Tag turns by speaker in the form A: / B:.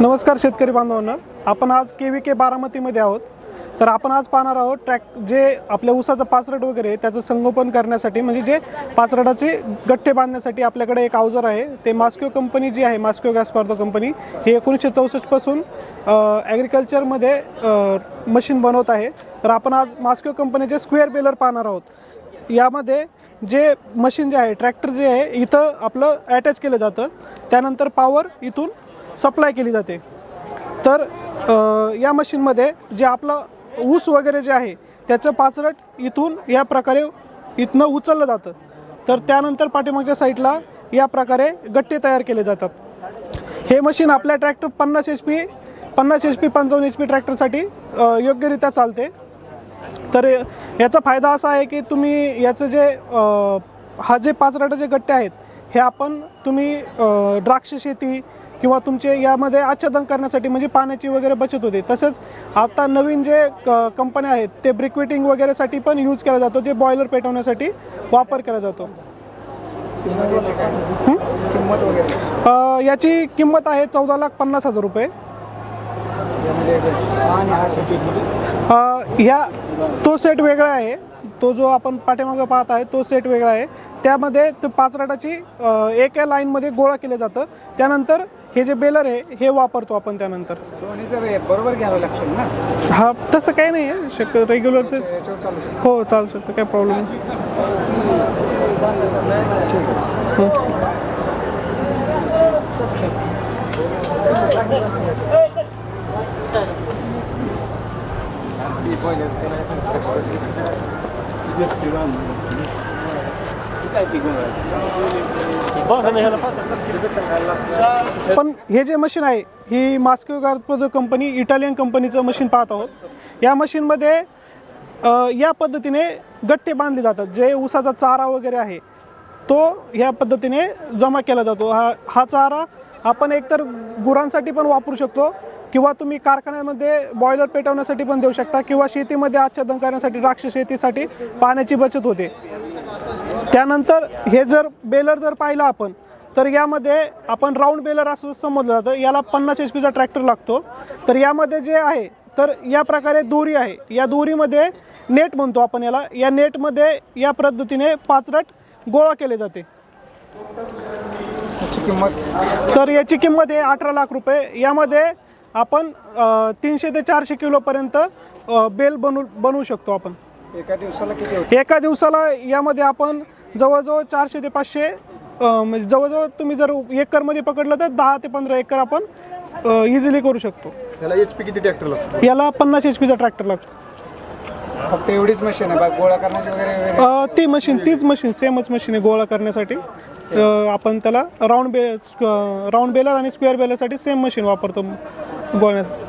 A: नमस्कार शेतकरी बांधवांना. आपण आज के व्ही के बारामतीमध्ये आहोत. तर आपण आज पाहणार आहोत ट्रॅक जे आपल्या ऊसाचं पाचरड वगैरे आहे, त्याचं संगोपन करण्यासाठी म्हणजे जे पाचरडाचे गठ्ठे बांधण्यासाठी आपल्याकडे एक अवजार आहे ते मास्क्यो कंपनी जी आहे मास्क्यो गॅस पार्दो कंपनी हे एकोणीसशे चौसष्टपासून ॲग्रिकल्चरमध्ये मशीन बनवत आहे. तर आपण आज मास्क्यो कंपनीचे स्क्वेअर बेलर पाहणार आहोत. यामध्ये जे मशीन जे आहे ट्रॅक्टर जे आहे इथं आपलं अटॅच केलं जातं. त्यानंतर पॉवर इथून सप्लाय केली जाते. तर या मशीनमध्ये जे आपलं ऊस वगैरे जे आहे त्याचं पाचरट इथून या प्रकारे इथनं उचललं जातं. तर त्यानंतर पाठीमागच्या साईडला या प्रकारे गट्टे तयार केले जातात. हे मशीन आपल्या ट्रॅक्टर पन्नास एच पी पन्नास एच पी पंचावन्न एच पी ट्रॅक्टरसाठी योग्यरित्या चालते. तर याचा फायदा असा आहे की तुम्ही याचं जे हा जे पाच जे गट्टे आहेत हे आपण तुम्ही द्राक्ष शेती किंवा तुमचे यामध्ये आच्छादन करण्यासाठी म्हणजे पाण्याची वगैरे बचत होते. तसंच आता नवीन जे क कंपन्या आहेत ते ब्रिक्विटिंग वगैरेसाठी पण यूज केला जातो जे बॉयलर पेटवण्यासाठी वापर केला जातो.
B: किंमत
A: याची किंमत आहे चौदा लाख पन्नास हजार रुपये. ह्या तो सेट वेगळा आहे. तो जो आपण पाठीमागं पाहत आहे तो सेट वेगळा आहे. त्यामध्ये ते पाचराटाची एका लाईनमध्ये गोळा केलं जातं. त्यानंतर हे जे बेलर आहे हे वापरतो आपण त्यानंतर.
B: दोन्हीचं बरोबर घ्यावं लागतं ना?
A: हा तसं काही नाही आहे. शक रेग्युलरचंच
B: याच्यावर चालू शकतो.
A: हो चालू शकतं. काय प्रॉब्लेम नाही. पण हे जे मशीन आहे ही मास्को गार्पदो कंपनी इटालियन कंपनीचं मशीन पाहत आहोत या मशीनमध्ये या पद्धतीने गट्टे बांधले जातात जे ऊसाचा चारा वगैरे आहे तो ह्या पद्धतीने जमा केला जातो. हा हा चारा आपण एकतर गुरांसाठी पण वापरू शकतो किंवा तुम्ही कारखान्यामध्ये बॉयलर पेटवण्यासाठी पण देऊ शकता किंवा शेतीमध्ये आच्छादन करण्यासाठी द्राक्ष शेतीसाठी पाण्याची बचत होते. त्यानंतर हे जर बेलर जर पाहिलं आपण तर यामध्ये आपण राऊंड बेलर असं समजलं जातं. याला पन्नास एच पीचा ट्रॅक्टर लागतो. तर यामध्ये जे आहे तर या प्रकारे दोरी आहे. या दोरीमध्ये नेट म्हणतो आपण याला. या नेटमध्ये या पद्धतीने पाचरट गोळा केले जाते.
B: किंमत?
A: तर याची किंमत आहे अठरा लाख रुपये. यामध्ये आपण तीनशे ते चारशे किलोपर्यंत बेल बनवू बनवू शकतो आपण.
B: एका दिवसाला किती होते?
A: एका दिवसाला यामध्ये आपण जवळजवळ चारशे ते पाचशे अ, म्हणजे जवळजवळ तुम्ही जर एकरमध्ये पकडलं तर दहा ते पंधरा एकर आपण इझिली करू शकतो.
C: त्याला एच पी किती ट्रॅक्टर लागतो?
A: याला पन्नास एच पीचा ट्रॅक्टर लागतो.
B: फक्त एवढीच मशीन आहे बा गोळा करण्याची वगैरे वगैरे
A: अ, ती मशीन तीच मशीन सेमच मशीन आहे गोळा करण्यासाठी. अ, आपण त्याला राऊंड बे राऊंड बेलर आणि स्क्वेअर बेलरसाठी सेम मशीन वापरतो गोळण्यासाठी